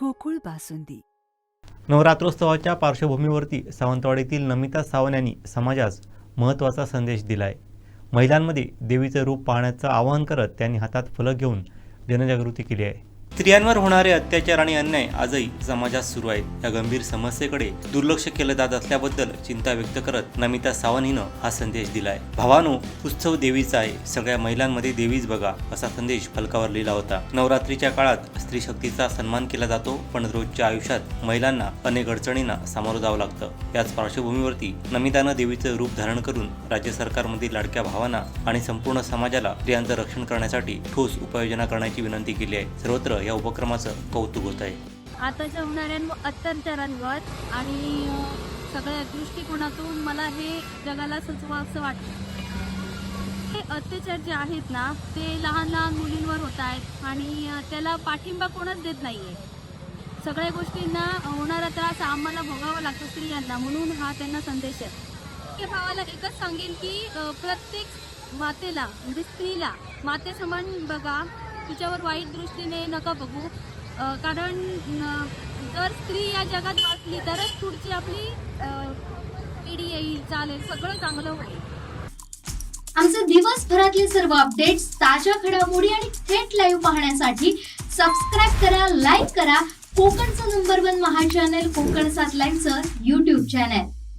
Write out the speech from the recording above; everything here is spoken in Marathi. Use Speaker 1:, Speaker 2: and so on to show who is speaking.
Speaker 1: गोकुळ बासुंदी.
Speaker 2: नवरात्रोत्सवाच्या पार्श्वभूमीवरती सावंतवाडीतील नमिता सावंत यांनी समाजास महत्त्वाचा संदेश दिलाय. महिलांमध्ये देवीचं रूप पाहण्याचं आवाहन करत त्यांनी हातात फलक घेऊन जनजागृती केली आहे. स्त्रियांवर होणारे अत्याचार आणि अन्याय आजही समाजात सुरू आहेत. या गंभीर समस्येकडे दुर्लक्ष केलं जात असल्याबद्दल चिंता व्यक्त करत नमिता सावंत हिनं हा संदेश दिलाय. भावानो उत्सव देवीचा आहे. सगळ्या महिलांमध्ये देवीच बघा असा संदेश फलकावर लिहिला होता. नवरात्रीच्या काळात स्त्री शक्तीचा सन्मान केला जातो पण रोजच्या आयुष्यात महिलांना अनेक अडचणींना सामोरं जावं लागतं. याच पार्श्वभूमीवरती नमितानं देवीचं रूप धारण करून राज्य सरकारमधील लाडक्या भावांना आणि संपूर्ण समाजाला स्त्रियांचं रक्षण करण्यासाठी ठोस उपाययोजना करण्याची विनंती केली आहे. सर्वत्र या उपक्रमाचं कौतुक होत आहे.
Speaker 3: आताच्या होणाऱ्या अत्याचारांवर आणि सगळ्या दृष्टिकोनातून मला हे जगाला सचवा असं वाटतं. हे अत्याचार जे आहेत ना ते लहान लहान मुलींवर होत आहेत आणि त्याला पाठिंबा कोणच देत नाही आहे सगळ्या गोष्टींना होणारा त्रास आम्हाला भोगावा लागतो स्त्रियांना म्हणून हा त्यांना संदेश आहे. की भावाला एकच सांगेन की प्रत्येक मातेला म्हणजे स्त्रीला मातेसमान बघा तिच्यावर वाईट दृष्टीने नका बघू. कारण जर स्त्री या जगात वाचली तरच पुढची आपली पिढी येईल चालेल सगळं चांगलं होईल.
Speaker 4: आमचे दिवसभरातले सर्व अपडेट्स ताज्या घडामोडी आणि थेट लाईव्ह पाहण्यासाठी सबस्क्राईब करा लाईक करा. कोकणचं नंबर वन महा चॅनल कोकण सात लाईव्हचं युट्यूब चॅनल